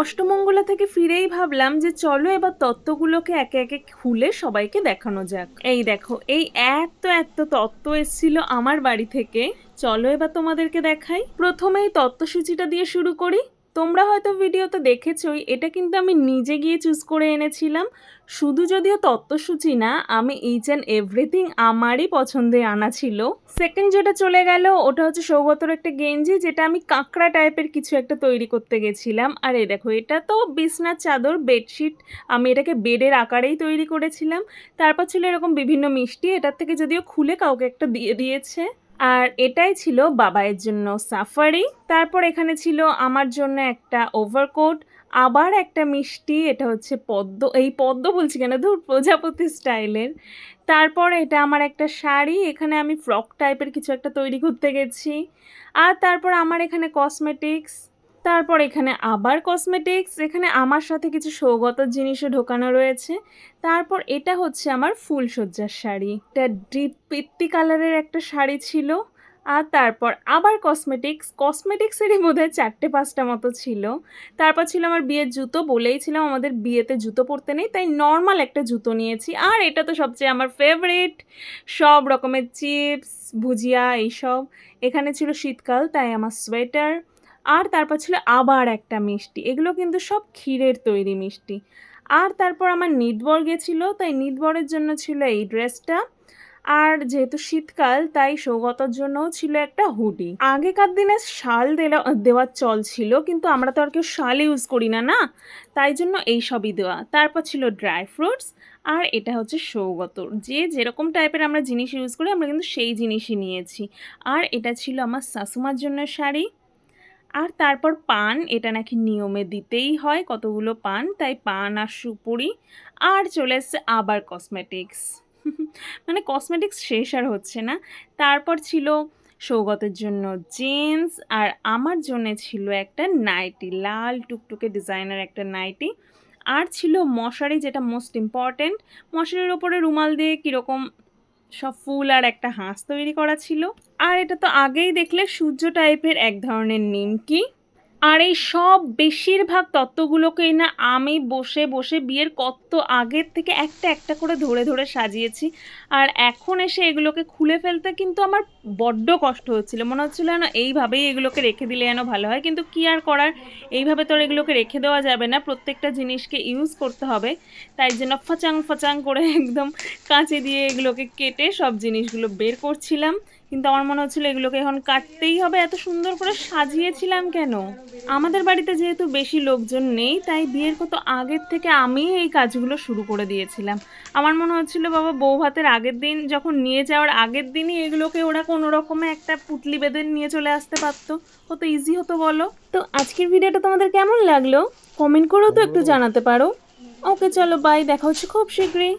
অষ্টমঙ্গলা থেকে ফিরেই ভাবলাম যে চলো এবার তত্ত্বগুলোকে একে একে খুলে সবাইকে দেখানো যাক। এই দেখো, এই এত এত তত্ত্ব এসেছিল আমার বাড়ি থেকে। চলো এবার তোমাদেরকে দেখাই। প্রথমেই তত্ত্বসূচিটা দিয়ে শুরু করি। তোমরা হয়তো ভিডিওতে দেখেছই, এটা কিন্তু আমি নিজে গিয়ে চুজ করে এনেছিলাম। শুধু যদিও তত্ত্বসূচি না, আমি ইচ অ্যান্ড এভরিথিং আমারই পছন্দে আনা ছিল। সেকেন্ড যেটা চলে গেল, ওটা হচ্ছে সৌগতর একটা গেঞ্জি, যেটা আমি কাঁকড়া টাইপের কিছু একটা তৈরি করতে গেছিলাম। আর এই দেখো, এটা তো বিছনার চাদর বেডশিট আমি এটাকে বেডের আকারেই তৈরি করেছিলাম। তারপর ছিল এরকম বিভিন্ন মিষ্টি, এটার থেকে যদিও খুলে কাউকে একটা দিয়ে দিয়েছে। আর এটাই ছিল বাবাইয়ের জন্য সাফারি। তারপর এখানে ছিল আমার জন্য একটা ওভারকোট আবার একটা মিষ্টি, এটা হচ্ছে পদ্ম, এই পদ্ম বলছি কেন? ধর, প্রজাপতি স্টাইলের। তারপর এটা আমার একটা শাড়ি, এখানে আমি ফ্রক টাইপের কিছু একটা তৈরি করতে গেছি। আর তারপর আমার এখানে কসমেটিক্স তারপর এখানে আবার কসমেটিক্স এখানে আমার সাথে কিছু সৌগত জিনিসও ঢোকানো রয়েছে। তারপর এটা হচ্ছে আমার ফুলসজ্জার শাড়ি। এটা ডিপ পিত্তি কালারের একটা শাড়ি ছিল। আর তারপর আবার কসমেটিক্স কসমেটিক্সেরই বোধ হয় চারটে পাঁচটা মতো ছিল। তারপর ছিল আমার বিয়ের জুতো বলেইছিলাম আমাদের বিয়েতে জুতো পরতে নেই, তাই নর্মাল একটা জুতো নিয়েছি। আর এটা তো সবচেয়ে আমার ফেভারিট সব রকমের চিপস ভুজিয়া, এইসব। এখানে ছিল শীতকাল, তাই আমার সোয়েটার আর তারপর ছিল আবার একটা মিষ্টি। এগুলো কিন্তু সব ক্ষীরের তৈরি মিষ্টি। আর তারপর আমার নিদবর গেছিল, তাই নিদবরের জন্য ছিল এই ড্রেসটা। আর যেহেতু শীতকাল, তাই সৌগতর জন্যও ছিল একটা হুডি। আগেকার দিনে শাল দেওয়া দেওয়ার চল ছিল, কিন্তু আমরা তো আর কেউ শাল ইউজ করি না না? তাই জন্য এই সবই দেওয়া। তারপর ছিল ড্রাই ফ্রুটস, আর এটা হচ্ছে সৌগতর। যে যেরকম টাইপের আমরা জিনিস ইউজ করি, আমরা কিন্তু সেই জিনিসই নিয়েছি। আর এটা ছিল আমার শাশুমার জন্য শাড়ি। আর তারপর পান, এটা নাকি নিয়মে দিতেই হয় কতগুলো পান, তাই পান আর সুপুরি। আর চলে এসছে আবার কসমেটিক্স মানে কসমেটিক্স শেষ আর হচ্ছে না। তারপর ছিল সৌগতের জন্য জিন্স আর আমার জন্য ছিল একটা নাইটি লাল টুকটুকে ডিজাইনার একটা নাইটি আর ছিল মশারি, যেটা মোস্ট ইম্পর্ট্যান্ট মশারির ওপরে রুমাল দিয়ে কীরকম সব ফুল আর একটা হাঁস তৈরি করা ছিল। আর এটা তো আগেই দেখলে সূর্য টাইপের এক ধরনের নিমকি আর এই সব বেশিরভাগ তত্ত্বগুলোকেই না আমি বসে বসে বিয়ের কত আগের থেকে একটা একটা করে ধরে ধরে সাজিয়েছি। আর এখন এসে এগুলোকে খুলে ফেলতে কিন্তু আমার বড্ড কষ্ট হচ্ছিল। মনে হচ্ছিল যেন এইভাবেই এগুলোকে রেখে দিলে যেন ভালো হয়। কিন্তু কি আর করার? এইভাবে তো এগুলোকে রেখে দেওয়া যাবে না। প্রত্যেকটা জিনিসকে ইউজ করতে হবে। তাই জন্য ফচাং ফচাং করে একদম কাঁচে দিয়ে এগুলোকে কেটে সব জিনিসগুলো বের করছিলাম। কিন্তু আমার মনে হচ্ছিল এগুলোকে এখন কাটতেই হবে। এত সুন্দর করে সাজিয়েছিলাম কেন? আমাদের বাড়িতে যেহেতু বেশি লোকজন নেই, তাই বিয়ের কত আগের থেকে আমি এই কাজগুলো শুরু করে দিয়েছিলাম। আমার মনে হচ্ছিল, বাবা, বউ ভাতের আগের দিন যখন নিয়ে যাওয়ার আগের দিনই এগুলোকে ওরা কোনো রকমে একটা পুটলি বেঁধে নিয়ে চলে আসতে পারতো। কত ইজি হতো, বলো? তো আজকের ভিডিওটা তোমাদের কেমন লাগল? কমেন্ট করেও তো একটু জানাতে পারো। ওকে, চলো বাই দেখা হচ্ছে খুব শীঘ্রই।